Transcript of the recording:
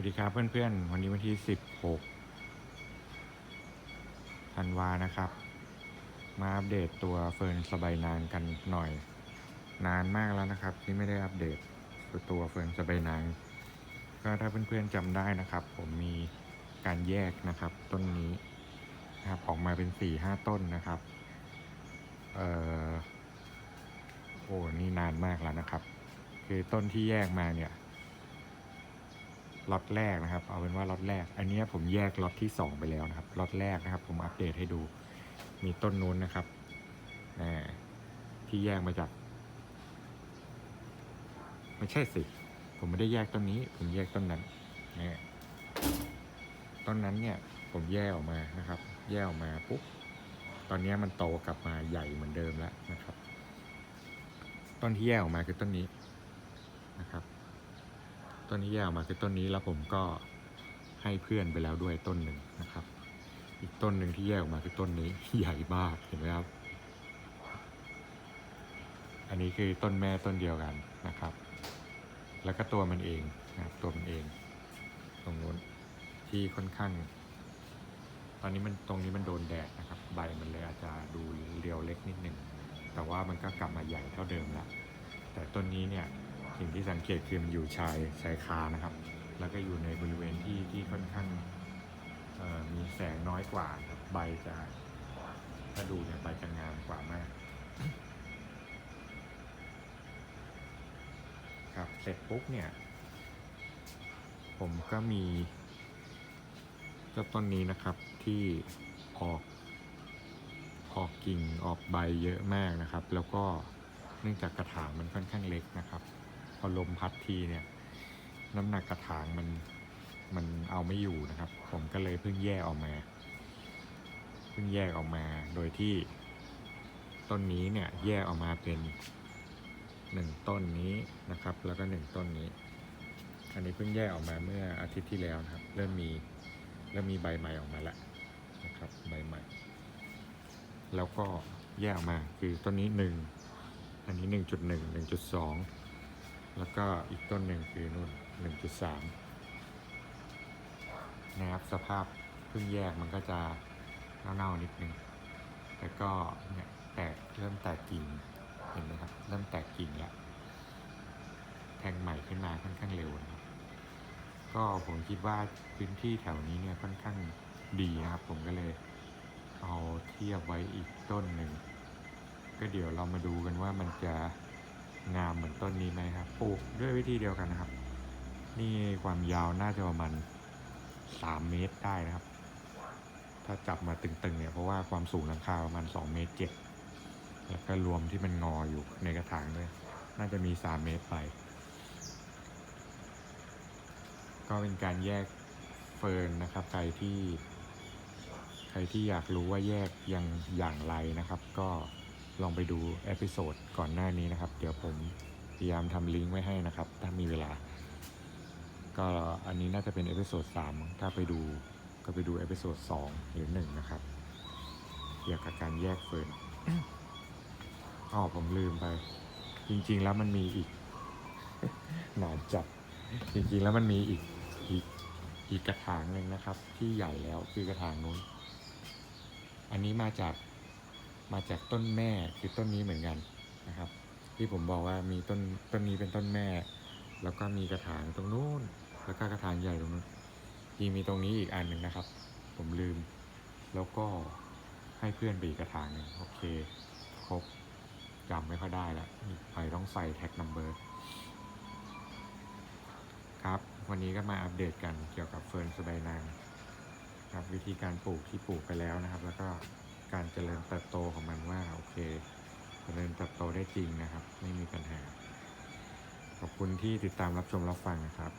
วัสดีครับเพื่อนๆ วันนี้วันที่ 16ธันวานะครับ มาอัปเดตตัวเฟิร์นสบายนางกันหน่อย นานมากแล้วนะครับ ที่ไม่ได้อัปเดตตัวเฟิร์นสบายนางก็ถ้าเพื่อนๆจำได้นะครับ ผมมีการแยกนะครับ ต้นนี้นะครับออกมาเป็น4ี่ห้าต้นนะครับ เอ่อ โอ้ นี่นานมากแล้วนะครับ คือต้นที่แยกมาเนี่ย ล็อตแรกนะครับ เอาเป็นว่าล็อตแรก อันนี้ผมแยกล็อตที่สองไปแล้วนะครับล็อตแรกนะครับ ผมอัปเดตให้ดู มีต้นนู้นนะครับอ่ที่แยกมาจาก ไม่ใช่สิ ผมไม่ได้แยกต้นนี้ ผมแยกต้นนั้นนี่ต้นนั้นเนี่ย ผมแยกออกมานะครับ แยกออกมาปุ๊บตอนนี้มันโตกลับมาใหญ่เหมือนเดิมแล้วนะครับ ต้นที่แยกออกมาคือต้นนี้นะครับ ต้นที่แยกออกมาคือต้นนี้แล้วผมก็ให้เพื่อนไปแล้วด้วยต้นหนึ่งนะครับ อีกต้นหนึ่งที่แยกออกมาคือต้นนี้ใหญ่มากเห็นไหมครับ อันนี้คือต้นแม่ต้นเดียวกันนะครับ แล้วก็ตัวมันเองนะครับตัวมันเอง ตรงนู้นที่ค่อนข้าง ตอนนี้มันตรงนี้มันโดนแดดนะครับ ใบมันเลยอาจจะดูเรียวเล็กนิดนึงแต่ว่ามันก็กลับมาใหญ่เท่าเดิมแล้วแต่ต้นนี้เนี่ย สิ่งที่สังเกตคือมันอยู่ชายชายคานะครับ แล้วก็อยู่ในบริเวณที่ที่ค่อนข้างมีแสงน้อยกว่าใบจะถ้าดูเนี่ยใบจะงามกว่ามาก ครับเสร็จปุ๊บเนี่ย ผมก็มีเจ้าต้นนี้นะครับที่ออกออกกิ่งออกใบเยอะมากนะครับ แล้วก็เนื่องจากกระถางมันค่อนข้างเล็กนะครับ พอลมพัดทีเนี่ย น้ำหนักกระถางมันมันเอาไม่อยู่นะครับ ผมก็เลยเพิ่งแยกออกมา เพิ่งแยกออกมาโดยที่ ต้นนี้เนี่ยแยกออกมาเป็นหนึ่งต้นนี้นะครับ แล้วก็หนึ่งต้นนี้ อันนี้เพิ่งแยกออกมาเมื่ออาทิตย์ที่แล้วนะครับ เริ่มมีเริ่มมีใบใหม่ออกมาแล้วนะครับใบใหม่ แล้วก็แยกออกมาคือต้นนี้หนึ่งอันนี้หนึ่งจุดหนึ่งหนึ่งจุดสอง แล้วก็อีกต้นหนึ่งคือนู่นหนึ่งจุดสามนะครับสภาพเพิ่งแยกมันก็จะเน่าๆนิดนึงแต่ก็เนี่ยแตกเริ่มแตกกิ่งเห็นไหมครับ เริ่มแตกกิ่งแล้วแทงใหม่ขึ้นมาค่อนข้างเร็วนะครับก็ผมคิดว่าพื้นที่แถวนี้เนี่ยค่อนข้างดีนะครับ ผมก็เลยเอาเทียบไว้อีกต้นหนึ่งก็เดี๋ยวเรามาดูกันว่ามันจะ งามเหมือนต้นนี้ไหมครับ ปลูกด้วยวิธีเดียวกันนะครับ นี่ความยาวน่าจะประมาณสามเมตรได้นะครับ ถ้าจับมาตึงๆเนี่ยเพราะว่าความสูงหลังคาประมาณสองเมตรเจ็ดแล้วก็รวมที่มันงออยู่ในกระถางด้วย น่าจะมีสามเมตรไป ก็เป็นการแยกเฟิร์นนะครับ ใครที่ ใครที่อยากรู้ว่าแยกยังอย่างไรนะครับ ก็ ลองไปดูเอพิโซดก่อนหน้านี้นะครับ เดี๋ยวผมพยายามทำลิงก์ไว้ให้นะครับ ถ้ามีเวลา ก็อันนี้น่าจะเป็นเอพิโซดสามถ้าไปดูก็ไปดูเอพิโซดสองหรือหนึ่งนะครับ เกี่ยวกับการแยกเฟิร์นอ๋อผมลืมไป จริง ๆ แล้วมันมีอีกหนอนจับ จริง ๆ แล้วมันมีอีกอีกอีกกระถางหนึ่งนะครับ ที่ใหญ่แล้วคือกระถางนู้น อันนี้มาจาก มาจากต้นแม่คือต้นนี้เหมือนกันนะครับ ที่ผมบอกว่ามีต้นต้นนี้เป็นต้นแม่ แล้วก็มีกระถางตรงนู้นแล้วก็กระถางใหญ่ตรงนู้นที่มีตรงนี้อีกอันหนึ่งนะครับ ผมลืม แล้วก็ให้เพื่อนไปอีกกระถางหนึ่งโอเคครบจำไม่ค่อยได้ล้วไปต้องใส่แท็กนัมเบอร์ครับวันนี้ก็มาอัปเดตกันเกี่ยวกับเฟิร์นสบายนางครับวิธีการปลูกที่ปลูกไปแล้วนะครับ แล้วก็ การเจริญเติบโตของมันว่าโอเค เจริญเติบโตได้จริงนะครับ ไม่มีปัญหา ขอบคุณที่ติดตามรับชมรับฟังนะครับ